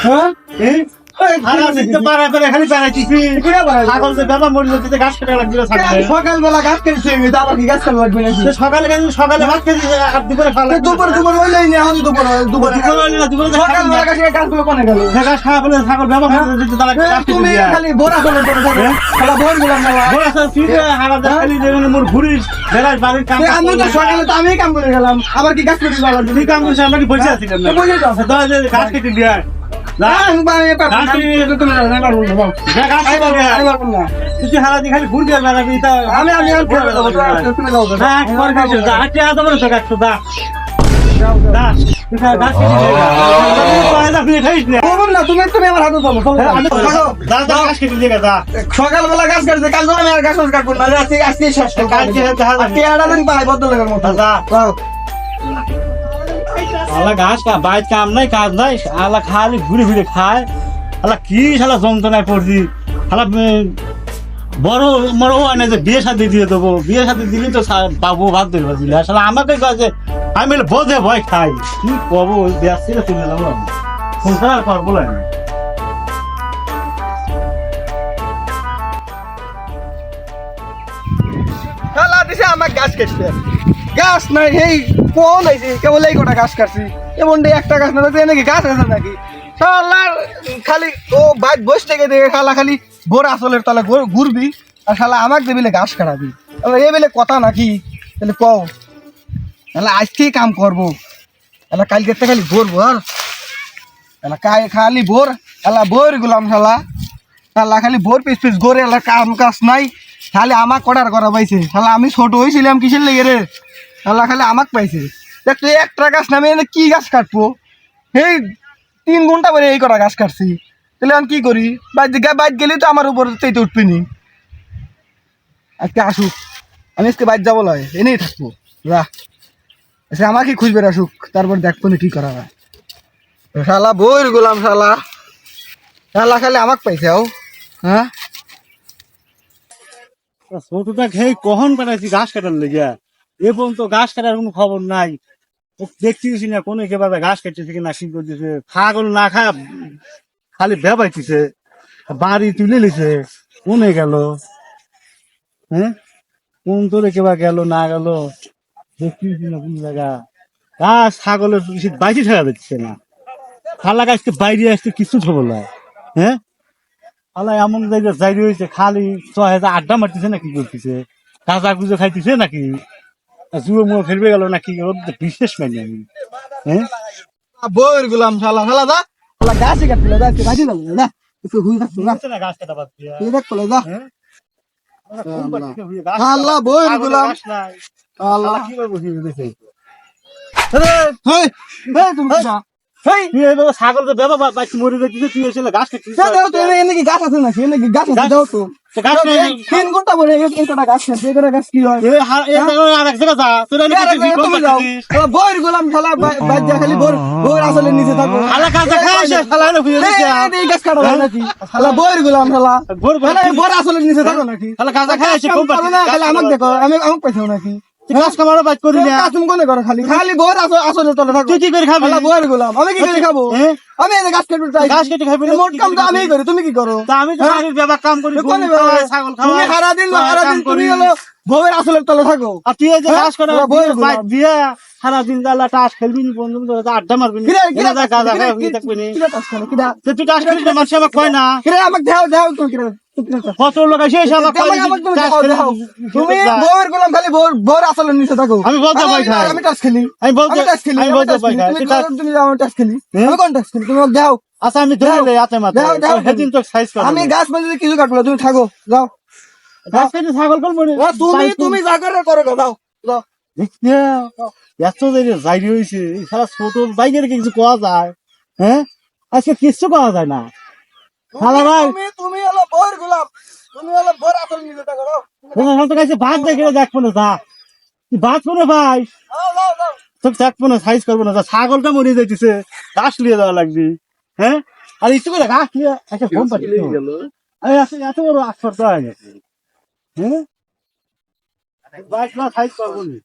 হ্যাঁ গাছ সকালবেলা কেটেছি আবার কি গাছ লাগবে? সকালে সকালে ভাত খেতে আর দুপুরে খাওয়া। দুপুর দুপুর হইলেই না এখন দুপুর দুপুর দুপুরে হইলে না, দুপুরে তো খাবি না। সকালবেলা গাছ গাছগুলো কোনে গেল? গাছ খাওয়া বলে ছাগল ব্যবহার দিতে তারা তুমি খালি বোরা করে করে খালা বোর গুলাম না বড় আছে, হারা খালি যেখানে মোর ঘুরিস, বেড়াস, বাড়ির কাম কাজ আমি তো সকালে তো আমি কাম করে গেলাম। আবার কি গাছ কেটে গেলাম কাম করিস, আমরা কি বসে আছি এই যে গাছ কেটে দিয়ে। সকালবেলা গাছ কাটছে কাল আমি আর গাছ টাছ কাটবো না আজকে শেষ করব আজকে দিন পাই বদল লাগার মতো। আলা ঘাস বাইর কাম নাই কাজ নাই আলা খালি ঘুরে ঘুরে খায়। আলা কি শালা যন্ত্রণায় পড়ছি। উম, বড় বড় হয় না যে বিয়ে সাথে দিয়ে দেবো। বিয়ে সাথে দিলে তো বাবু ভাত দেবে বুঝলি আসলে আমাকে কাছে আমি বোঝে ভয় খাই। কি কবো ওই ব্যাস ছিল তুলে নিলাম আমি সংসার আর করব না। আমার গাছ কাটছে গাছ নাই এই কোন আইছে কেবল এই কটা গাছ কাটছি। এমন একটা গাছ না নাকি গাছ আছে নাকি? শালার খালি ও বাইক বসে থেকে দেখে শালা খালি বোর আসলের তলে ঘুরবি, আর শালা আমাকে দেবিলে গাছ কাটাবি। এই বেলে কথা নাকি? তাহলে কও। তাহলে আজকেই কাম করব? তাহলে কালকে তো খালি ভোর ভোর। তাহলে কাই খালি ভোর তাহলে ভোর গুলাম শালা। তাহলে খালি ভোর পিস পিস ঘরে এলা কাম কাজ নাই। খালি আমাক কটার করা পাইছে তাহলে আমি ছোট হয়েছিলাম কিসের লেগে রে? তাহলে খালি আমাক পাইছে। দেখ, তুই একটা গাছ নামে এনে কি গাছ কাটবো? এই তিন ঘণ্টা পরে এই কটা গাছ কাটছি। তাহলে আমি কি করি? বাইর বাইর গেলেই তো আমার উপর তেইতে উঠবি নি আজকে আসুক। আমি আজকে বাইর যাব লয়। এনেই থাকব। যা। আচ্ছা আমাকে খুঁজবে আসুক তারপর দেখব না কি করা হয়। শালা বইর গোলাম শালা। শালা খালি আমাক পাইছে ও হ্যাঁ? ছোটটা খেয়ে কখন পাঠাইছি ঘাস কাটার লেগে এ পর্যন্ত ঘাস কাটার কোনো খবর নাই। দেখতেছি না কোনো একেবারে ঘাস কাটতেছে কিনা কি করতেছে। ছাগল না খা খালি ভেবাইতেছে। বাড়ি তুলে লিছে কোনে গেল? হ্যাঁ? কোন তোর একেবারে গেল, না গেল? দেখতেছি না কোন জায়গা। ঘাস ছাগলের বেশি বাইরে থাকা যাচ্ছে না। খালা গাছকে বাইরে আসতে কিছু খবর নয় হ্যাঁ? আল্লাহ এমন জায়গায় জারি হয়েছে খালি ছয় হাজার আড্ডা মারতেছে নাকি করতেছে? কাঁচা কুজো খাইতেছে নাকি? জুয়ো মুয়ো ফেলবে গেল নাকি? বিশেষ মানি আমি। হ্যাঁ? বইর গুলাম শালা শালা দা শালা গাছে কাটলে দা কে বাজি লাগল না একটু হুই থাকতো না গাছ কাটা বাদ দিয়া। তুই দেখ কলে দা হ্যাঁ হয়ে গাছ আল্লাহ বইর ছাগলের গোলাম। গাছ। আল্লাহ কি বসিয়ে দিয়েছে হ্যাঁ হেই তুমি যা। ছাগল তো বেবা মরে যাচ্ছে তুই এসে গাছ আছে নাকি? এনে কি গাছ আছে? দাও তো। তো গাছ নেই। তিন ঘণ্টা পরে এই এই গাছ আছে এই গাছ কি হয়? বইর গোলাম বাদ খালি বইর বইর আসলে নিচে থাকো। হয়ে এই, গাছ কাটা নাকি? বইর গোলাম বইর আসলে নিচে থাকো নাকি? খায় খালি আমাকে দেখো আমি আমাকে পাইছো নাকি? গাছ কামারও বাদ করি না কাজ তুমি কোনে করো? খালি খালি তলে থাকো তুই কি করে খাবি? গোলাম। আমি কি করে খাব? হ্যাঁ? আমি এই গাছ কেটে চাই গাছ কেটে খাবি মোট কাম তো আমিই করি তুমি কি করো? তা আমি তো হ্যাঁ? কাম করি কোনে ছাগল তুমি তুমি হলো বউয়ের আসলের তলে থাকো। আর তুই যে হ্যাঁ? গাছ করে তোরা বইয়ের বাইক সারাদিন জ্বালা টাস খেলবি নি বন্ধু আড্ডা মারবি নি। কিরে এনে নি। করে কিরা? তুই টাস খেলিস মানুষ আমাকে কয় না? কিরে আমাকে দাও দাও তুমি কিরে? তুমি। বউয়ের গোলাম খালি বউর বউর নিচে থাকো। আমি বলতে পাই খাই। আমি টাচ খেলি। আমি বলতে টাচ খেলি আমি আমি বলতে পাই খাই। তুমি তুই টাচ- তুমি যাও আমি টাচ খেলি? আমি কোন টাচ খেলি? তুমি আমাকে আচ্ছা আমি ধরে লই হাতে মাথায়। দাও, দাও, তোর সেদিন তো সাইজ কর আমি গাছ কিছু কাটবো তুমি থাকো যাও। গাছ কেটে ছাগল কল তুমি তুমি যা করে করো যাও যাও। এত জায়গায় জারি হয়েছে সারা ছোট বাইকের কিছু কোয়া যায়? হ্যাঁ? আজকে কিচ্ছু পাওয়া যায় না। তুমি তুমি বউয়ের গোলাম তুমি হলো বউর আসল নিচে থাকো যাও তোমার তো কাছে ভাত দেখে দেখব না যা। তুই ভাত করে ভাই। যাও তোকে দেখব না সাইজ করব না যা। ছাগলটা মরে যাইতেছে ঘাস লিয়ে দেওয়া লাগবে। হ্যাঁ? আর একটু করে ঘাস লিয়ে একটা ফোন পাঠিয়ে আমি এত এত বড় আশ্চর্য হয়ে হ্যাঁ? বাইক না সাইজ পারব নি।